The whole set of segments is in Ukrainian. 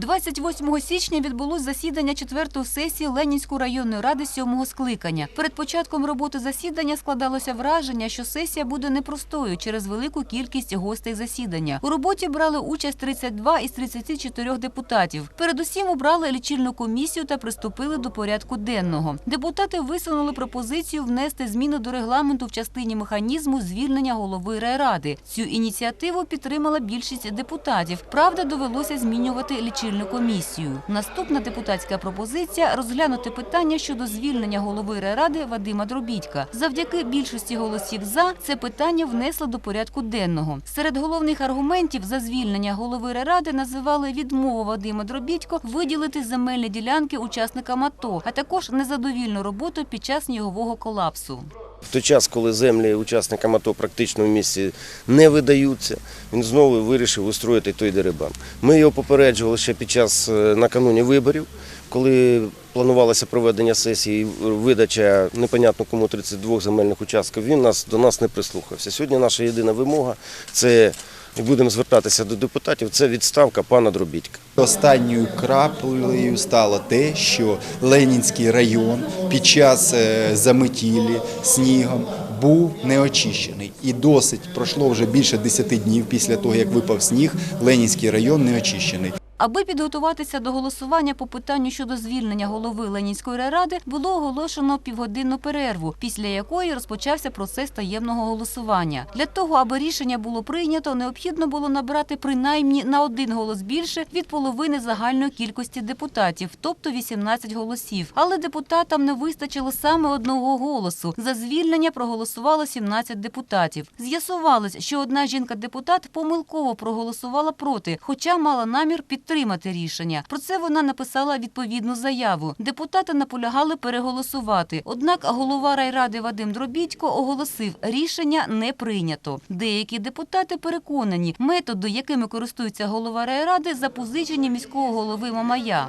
28 січня відбулось засідання четвертої сесії Ленінської районної ради сьомого скликання. Перед початком роботи засідання складалося враження, що сесія буде непростою через велику кількість гостей засідання. У роботі брали участь 32 із 34 депутатів. Передусім обрали лічильну комісію та приступили до порядку денного. Депутати висунули пропозицію внести зміни до регламенту в частині механізму звільнення голови райради. Цю ініціативу підтримала більшість депутатів. Правда, довелося змінювати лічильну комісію. Наступна депутатська пропозиція розглянути питання щодо звільнення голови райради Вадима Дробідька. Завдяки більшості голосів за це питання внесли до порядку денного. Серед головних аргументів за звільнення голови райради називали відмову Вадима Дробідько виділити земельні ділянки учасникам АТО, а також незадовільну роботу під час снігового колапсу. В той час, коли землі учасникам АТО практично в місті не видаються, він знову вирішив устроїти той дерибан. Ми його попереджували ще під час е, накануні виборів, коли планувалося проведення сесії, видача непонятно кому 32 земельних участків. Він нас до нас не прислухався. Сьогодні наша єдина вимога це будемо звертатися до депутатів. Це відставка пана Дробітька. Останньою краплею стало те, що Ленінський район під час е, заметілі снігом був неочищений. І досить пройшло вже більше 10 днів після того, як випав сніг, Ленінський район не очищений. Аби підготуватися до голосування по питанню щодо звільнення голови Ленінської райради, було оголошено півгодинну перерву, після якої розпочався процес таємного голосування. Для того, аби рішення було прийнято, необхідно було набрати принаймні на один голос більше від половини загальної кількості депутатів, тобто 18 голосів. Але депутатам не вистачило саме одного голосу. За звільнення проголосувало 17 депутатів. З'ясувалось, що одна жінка-депутат помилково проголосувала проти, хоча мала намір підтримати рішення. Про це вона написала відповідну заяву. Депутати наполягали переголосувати. Однак голова райради Вадим Дробідько оголосив, рішення не прийнято. Деякі депутати переконані, методи, якими користується голова райради, запозичені міського голови Мамая.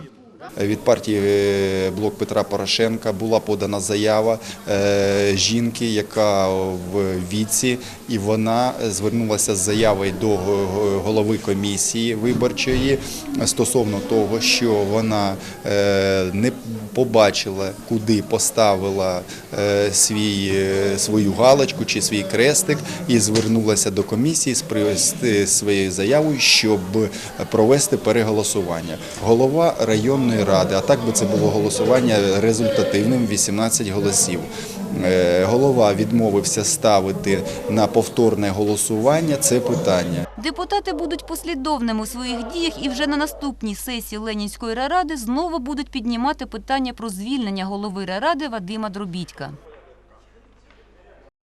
Від партії е, Блок Петра Порошенка була подана заява е, жінки, яка в віці, і вона звернулася з заявою до голови комісії виборчої стосовно того, що вона е, не побачила, куди поставила е, свій, е, свою галочку чи свій крестик, і звернулася до комісії з своєю заявою, щоб провести переголосування. Голова районної ради, а так би це було голосування результативним 18 голосів. Е, Голова відмовився ставити на повторне голосування це питання. Депутати будуть послідовними у своїх діях і вже на наступній сесії Ленінської райради знову будуть піднімати питання про звільнення голови райради Вадима Дробідька.